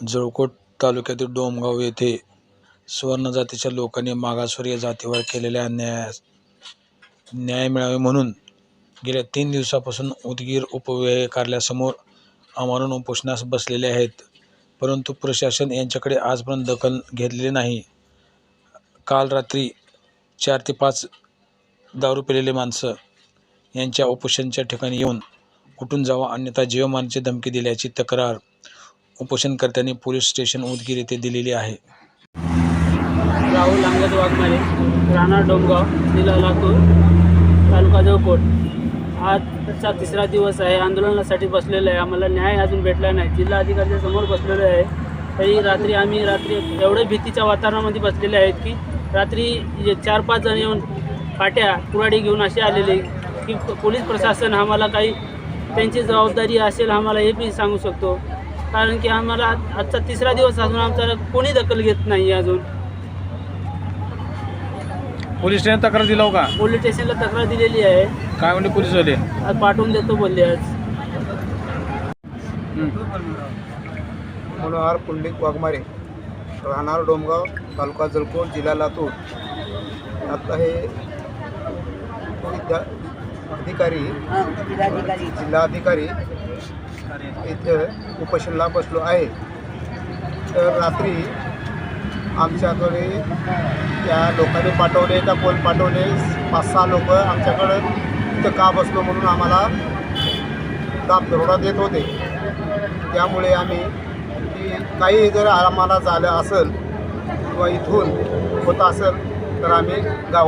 जळकोट तालुक्यातील डोमगाव येथे सुवर्ण जातीच्या लोकांनी मागासवर्गीय जातीवर केलेल्या अन्यायास न्याय मिळावे म्हणून गेल्या तीन दिवसापासून उदगीर उपविभागीय कार्यालयासमोर आमरण उपोषणास बसलेले आहेत. परंतु प्रशासन यांच्याकडे आजपर्यंत दखल घेतलेली नाही. काल रात्री चार ते पाच दारू पिलेले माणसं यांच्या उपोषणच्या ठिकाणी येऊन कुठून जावा अन्यथा जीवमानची धमकी दिल्याची तक्रार उपोषणकर्त्यांनी पोलीस स्टेशन उदगीर येथे दिलेली आहे. राहुल अंगद वाघमारे राणा डोंगाव जिल्हा लातूर तालुका देवकोट आजचा तिसरा दिवस आहे. आंदोलनासाठी बसलेलो आहे. आम्हाला न्याय अजून भेटला नाही. जिल्हा अधिकाऱ्याच्या समोर बसलेलो आहे. तरी रात्री आम्ही रात्री एवढे भीतीच्या वातावरणामध्ये बसलेले आहेत की रात्री चार पाच जण येऊन काट्या कुराडी घेऊन असे आलेले की पोलीस प्रशासन आम्हाला काही त्यांची जबाबदारी असेल आम्हाला हे बी सांगू शकतो. कारण की आम्हाला आजचा तिसरा दिवस असून आमचा कोणी दखल घेत नाही अजून. पोलीस स्टेशन तक्रार दिला हो का? पोलीस स्टेशनला तक्रार दिलेली आहे. काय म्हणले पोलीस वाले आज पाठवून देतो बोलले आज. मनोहर पुंडलिक वाघमारे राहणार डोमगाव तालुका जळकोट जिल्हा लातूर. आता हे अधिकारी जिल्हाधिकारी इथं उपोषणला बसलो आहे. तर रात्री आमच्याकडे त्या लोकांनी पाठवले त्या कोण पाठवले. पाच सहा लोक आमच्याकडं इथं का बसलो म्हणून आम्हाला दाब दरोडा देत होते. त्यामुळे आम्ही की काही जर आम्हाला झालं असेल किंवा इथून होत असेल तर आम्ही गाव